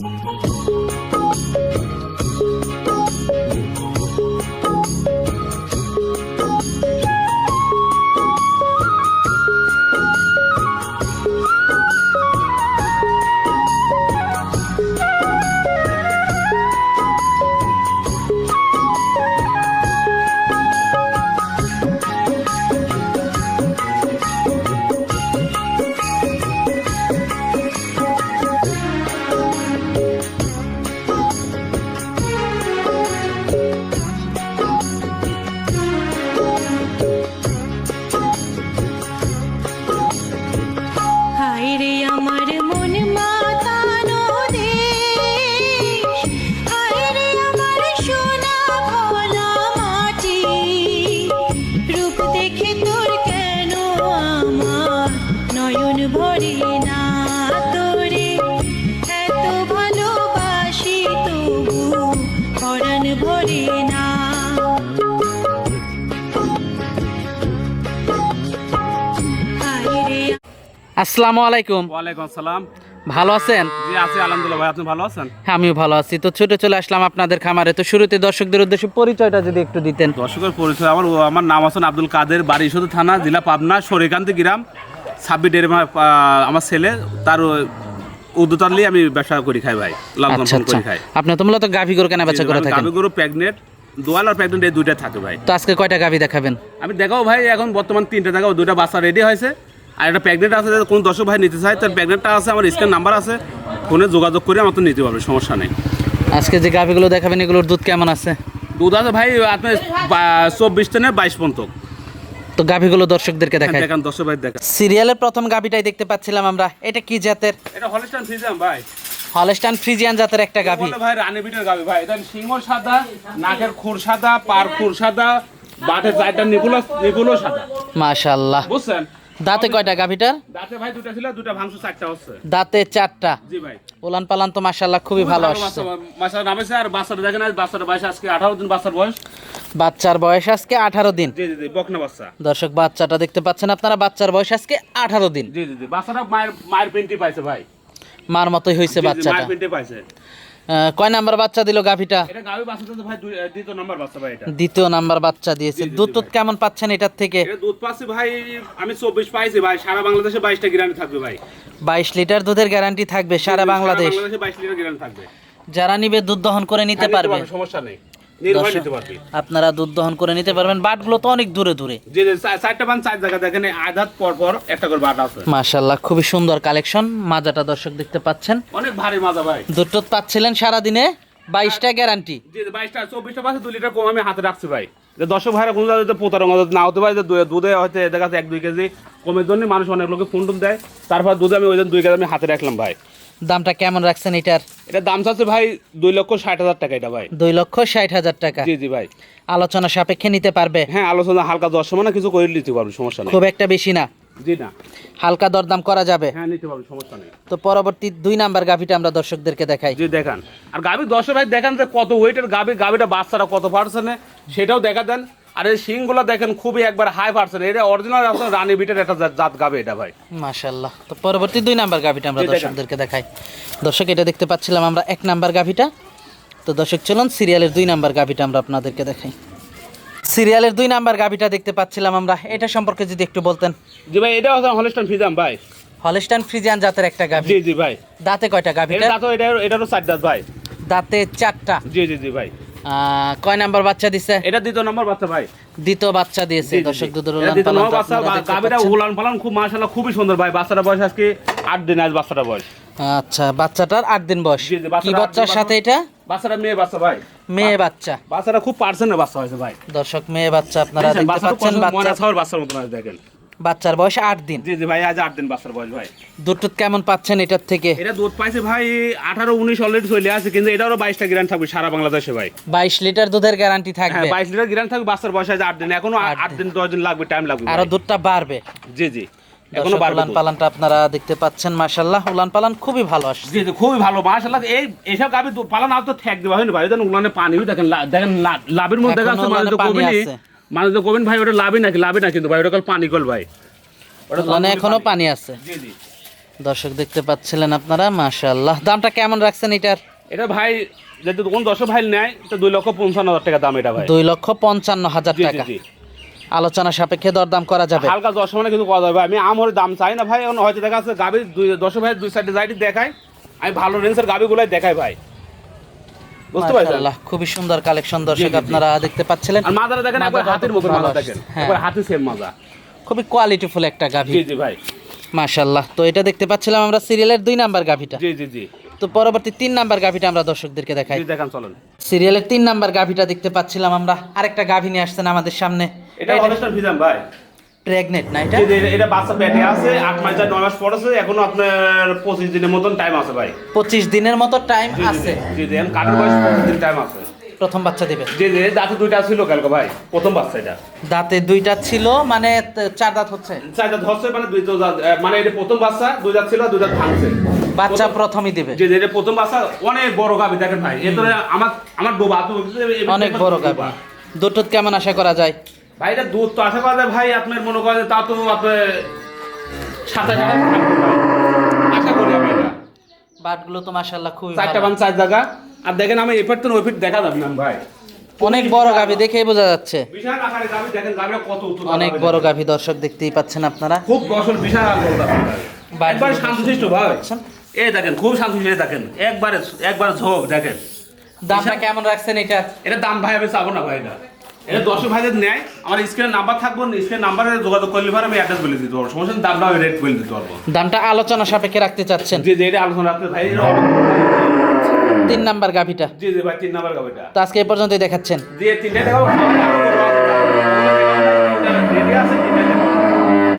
হায় আসসালামু আলাইকুম। ওয়ালাইকুম আসসালাম। ভালো আছেন? জি আছি আলহামদুলিল্লাহ ভাই আপনি ভালো আছেন? হ্যাঁ, আমিও ভালো আছি। তো ছোট চলে আসলাম আপনাদের খামারে। তো শুরুতে দর্শকদের উদ্দেশ্যে পরিচয়টা যদি একটু দিতেন। দর্শকের পরিচয় আমার আমার নাম হাসান আব্দুল কাদের বাড়ি শুধু থানা জেলা পাবনা সরিকান্তি গ্রাম। ছাব্বিশ ডের আমার ছেলে তার উদ্যোতালি আমি ব্যবসা করি খাই ভাই লালন আচ্ছা আচ্ছা করি খাই। আপনি তো মূলত গাভী গরু কেনা বেচা করে থাকেন। গাভী গরু প্রেগনেন্ট দোয়াল আর প্রেগনেন্ট এই দুইটা থাকে ভাই। তো আজকে কয়টা গাভী দেখাবেন? আমি দেখাও ভাই এখন বর্তমান তিনটা দেখাও দুইটা বাচ্চা রেডি হয়েছে। আর একটা প্রেগনেন্ট আছে যদি কোনো দর্শক ভাই নিতে চায় তার প্রেগনেন্টটা আছে আমার স্ক্যান নাম্বার আছে ফোনে যোগাযোগ করে আমার তো নিতে পারবে সমস্যা নেই। আজকে যে গাভীগুলো দেখাবেন এগুলোর দুধ কেমন আছে? দুধ আছে ভাই আপনার চব্বিশ থেকে বাইশ পর্যন্ত। তো গাভীগুলো দর্শকদেরকে দেখাই। দেখান দর্শক ভাই দেখান। সিরিয়ালের প্রথম গাভীটাই দেখতে পাচ্ছিলাম আমরা। এটা কি জাতের? এটা হলিস্টান ফ্রিজাম ভাই। হলস্টান ফ্রিজিয়ান জাতের একটা গাভী। ভাই রানী বিটের ভাই। এটা সিংহ সাদা নাকের খুর সাদা পার খুর সাদা বাটের চারটা নিপুলো নিপুলো সাদা। মাশাআল্লাহ। বুঝছেন? দাঁতে কয়টা গাভীটার দাঁতে ভাই দুটা ছিল দুটা ভাঙছো চারটা হচ্ছে। দাঁতে চারটা। জি ভাই। ওলান পালান তো মাশাআল্লাহ খুবই ভালো আসছে। বাচ্চা নামেছে আর বাচ্চাটা দেখেন আজ বাচ্চাটা বয়স আজকে আঠারো দিন বাচ্চার বয়স। বাচ্চার বয়স আজকে আঠারো দিন। জি জি জি বকনা বাচ্চা। দর্শক বাচ্চাটা দেখতে পাচ্ছেন আপনারা বাচ্চার বয়স আজকে আঠারো দিন। জি জি জি বাচ্চাটা মায়ের মায়ের প্রিন্টি পাইছে ভাই। মার মতোই হয়েছে জি, বাচ্চাটা। মায়ের প্রিন্টি পাইছে। কয় নাম্বার বাচ্চা দিল গাভিটা? এটা গাবি বাচ্চাটা তো ভাই দ্বিতীয় নাম্বার বাচ্চা ভাই এটা। দ্বিতীয় নাম্বার বাচ্চা দিয়েছে। দুধ টুধ কেমন পাচ্ছেন এটার থেকে? এটা দুধ পাচ্ছি ভাই আমি চব্বিশ পাইছি ভাই সারা বাংলাদেশে বাইশটা গ্যারান্টি থাকবে ভাই। বাইশ লিটার দুধের গ্যারান্টি থাকবে সারা বাংলাদেশ। বাইশ লিটার গ্যারান্টি থাকবে। যারা নিবে দুধ দহন করে নিতে পারবে। সমস্যা নেই। নির্ভয় নিতে পারবি। আপনারা দুধ দহন করে নিতে পারবেন বাটগুলো তো অনেক দূরে দূরে। যে চারটা পান চার জায়গা দেখেন আধাত পর পর একটা করে বাট আছে। মাশাল্লাহ খুবই সুন্দর কালেকশন মাজাটা দর্শক দেখতে পাচ্ছেন। অনেক ভারী মাজা ভাই। দুধ টুধ পাচ্ছিলেন সারা দিনে বাইশটা গ্যারান্টি বাইশটা চব্বিশটা পাশে দুই লিটার কম আমি হাতে রাখছি ভাই। যে দর্শক ভাইরা কোনো যাতে পোতারঙ্গ না হতে পারে যে দুধে হয়তো দেখা যাচ্ছে এক দুই কেজি কমের জন্য মানুষ অনেক লোকে ফোন টোন দেয়। তারপর দুধে আমি ওই জন্য দুই কেজি আমি হাতে রাখলাম ভাই। দামটা কেমন রাখছেন এটার? এটা দাম চাচ্ছে ভাই দুই লক্ষ ষাট হাজার টাকা এটা ভাই। দুই লক্ষ ষাট হাজার টাকা। জি জি ভাই। আলোচনা সাপেক্ষে নিতে পারবে? হ্যাঁ আলোচনা হালকা দশ মানে কিছু করে নিতে পারব সমস্যা নেই। খুব একটা বেশি না? জি না। হালকা দরদাম করা যাবে? হ্যাঁ নিতে পারব সমস্যা নেই। তো পরবর্তী দুই নাম্বার গাভিটা আমরা দর্শকদেরকে দেখাই। জি দেখান। আর গাভি দশে ভাই দেখেন যে কত ওয়েটের গাভি গাভিটা বাচ্চারা কত পার্সেন্টে সেটাও দেখা দেন। আর এই শিংগুলো দেখেন খুবই একবার হাই পার্সেন্ট এটা অরিজিনাল আপনার রানী বিটের একটা জাত- গাভি এটা ভাই। মাশাল্লাহ তো পরবর্তী দুই নাম্বার গাভিটা আমরা দর্শকদেরকে দেখাই। দর্শক এটা দেখতে পাচ্ছিলাম আমরা এক নাম্বার গাভিটা তো দর্শক চলুন সিরিয়ালের দুই নাম্বার গাভিটা আমরা আপনাদেরকে দেখাই। সিরিয়ালের দুই নাম্বার গাভিটা দেখতে পাচ্ছিলাম আমরা। এটা সম্পর্কে যদি একটু বলতেন। জি ভাই এটা হচ্ছে হলিস্টন ফিজাম ভাই। হলস্টাইন ফ্রিজিয়ান জাতের একটা গাভি জি জি ভাই। দাঁতে কয়টা এটা গাভিটা দাঁতও এটা এটারও চার দাঁত ভাই। দাঁতে চারটা। জি জি জি ভাই। কয় নাম্বার বাচ্চা দিছে? এটা দ্বিতীয় নম্বর বাচ্চা ভাই। দ্বিতীয় বাচ্চা দিয়েছে দর্শক। দুধের উলান পালান বাচ্চা। উলান পালান খুব মাশাআল্লাহ খুবই সুন্দর ভাই। বাচ্চাটা বয়স আজকে আট দিন আজ বাচ্চাটা বয়স। আচ্ছা বাচ্চাটার আট দিন বয়স। কি বাচ্চার সাথে এটা? বাচ্চাটা মেয়ে বাচ্চা ভাই। মেয়ে বাচ্চা। বাচ্চাটা খুব পার্সেন্টের বাচ্চা হয়েছে ভাই। দর্শক মেয়ে বাচ্চা আপনারা দেখতে পাচ্ছেন বাচ্চা ছাওয়ার বাচ্চার মতন দেখেন। বাচ্চার বয়স আট দিন। জি জি ভাই আজ আট দিন বাচ্চার বয়স ভাই। দুধ টুধ কেমন পাচ্ছেন এটার থেকে? এটা দুধ পাইছে ভাই আঠারো উনিশ অলরেডি চলে আছে কিন্তু এটারও বাইশটা গ্রাম থাকবে সারা বাংলাদেশে ভাই। বাইশ লিটার দুধের গ্যারান্টি হ্যাঁ থাকবে। বাইশ লিটার গ্রাম থাকবে বাচ্চার বয়স আট দিন। এখনও আট দিন দশ দিন লাগবে টাইম লাগবে আরও দুধটা বাড়বে। জি জি এখনও উলান পালানটা আপনারা দেখতে পাচ্ছেন মাশাল্লাহ উলান পালান খুবই ভালো আসছে। জি জি খুবই ভালো মাশাআল্লাহ। এই এইসব গাবি পালান আর তো ঠেক দেওয়া ভাই? দেখেন উলানে পানিও দেখেন দেখেন লাভের মধ্যে মানুষ তো কবিনি আছে। ভাই ওটা লাভই নাকি? লাভই না কিন্তু ভাই ওটা কাল পানি কল ভাই। ওটা উলানে এখনও পানি। আছে? জি জি। দর্শক দেখতে পাচ্ছিলেন আপনারা মাশাআল্লাহ। দামটা কেমন রাখছেন এটার? এটা ভাই যদি কোন দশ ভাই নেয় তো দুই লক্ষ পঞ্চান্ন হাজার টাকা দাম এটা ভাই। দুই লক্ষ পঞ্চান্ন হাজার টাকা। আলোচনা সাপেক্ষে দরদাম করা যাবে। হালকা দশ মানে কিন্তু করা যাবে আমি আমার দাম চাই না ভাই। এখন হয়তো দেখা যাচ্ছে গাভি দুই দশ ভাই দুই সাইডে যাইটি দেখাই আমি ভালো রেঞ্জের গাভিগুলাই দেখাই ভাই। বুঝতে পারছেন? খুবই সুন্দর কালেকশন দর্শক। আপনারা দেখতে পাচ্ছিলেন আর মাজারা দেখেন একবার হাতের মাজা দেখেন। একবার হাতে সেম মাজা। খুবই কোয়ালিটিফুল একটা গাভী। জি জি ভাই। মাশাআল্লাহ তো এটা দেখতে পাচ্ছিলাম আমরা সিরিয়ালের দুই নাম্বার গাভীটা। জি জি জি। তো পরবর্তী তিন নাম্বার গাভীটা আমরা দর্শকদেরকে দেখাই। দেখান চলেন। সিরিয়ালের তিন নাম্বার গাভীটা দেখতে পাচ্ছিলাম আমরা। আরেকটা গাভী নিয়ে আসছেন আমাদের সামনে। এটা ভিজাম ভাই। প্রেগনেন্ট না এটা? জি, জি, এটা- বাচ্চা পেটে আছে আট মাস আর নয় মাস পড়েছে এখনও আপনার পঁচিশ দিনের মতন টাইম আছে ভাই। পঁচিশ দিনের মতো টাইম জি, জি, আছে। জি জি এখন কাঠের বয়স পঁচিশ দিন টাইম আছে। প্রথম বাচ্চা দিবে। জি জি দাঁতে দুইটা ছিল কালকে ভাই প্রথম বাচ্চা এটা। দাঁতে দুইটা ছিল মানে চার দাঁত হচ্ছে। চারটা ধরছে মানে দুই দাঁত, মানে এটা প্রথম বাচ্চা দুই দাঁত ছিল দুই দাঁত ভাঙছে। বাচ্চা প্রথমই দিবে। যে এটা প্রথম বাচ্চা অনেক বড় গাবি দেখেন ভাই। এর আমার আমার ডোবা অনেক বড় গাভী দুটোত কেমন আশা করা যায়? ভাই এটা দুধ তো আশা করা ভাই আপনার মনে করেন তা তো আপনার সাতাশ আশা করি আমি এটা। বাটগুলো তো খুবই চারটা। বান চার জায়গা। আর দেখেন আমি এফার তো ওইফিট দেখা যাবে না ভাই। অনেক বড় গাভী দেখেই বোঝা যাচ্ছে। বিশাল আকারে গাবি দেখেন কত অনেক বড়। গাভী দর্শক দেখতেই পাচ্ছেন আপনারা। খুব বছর বিশাল গাভী। বাড়ির একবার শান্তশিষ্ট ভাই। এই দেখেন খুব শান্তশিষ্ট দেখেন। একবারে একবার ঝোঁক দেখেন। দামটা কেমন রাখছেন এটা? এটা দাম ভাই আমি চাবো না ভাই এটা। এটা দর্শক ভাইদের নেয় আমার স্ক্রিনের নাম্বার থাকব স্ক্রিনের নাম্বারে যোগাযোগ করলে পরে আমি অ্যাড্রেস বলে দিতে পারব। সমস্যা দামটা আমি রেট বলে দিতে পারব। দামটা আলোচনা সাপেক্ষে রাখতে চাচ্ছেন। যে এটা আলোচনা রাখতে ভাই তিন নাম্বার গাভিটা। জি জি ভাই তিন নাম্বার গাভিটা। তো আজকে এই পর্যন্তই দেখাচ্ছেন। জি তিনটা দেখাবো আছে তিনটে দেখাবো।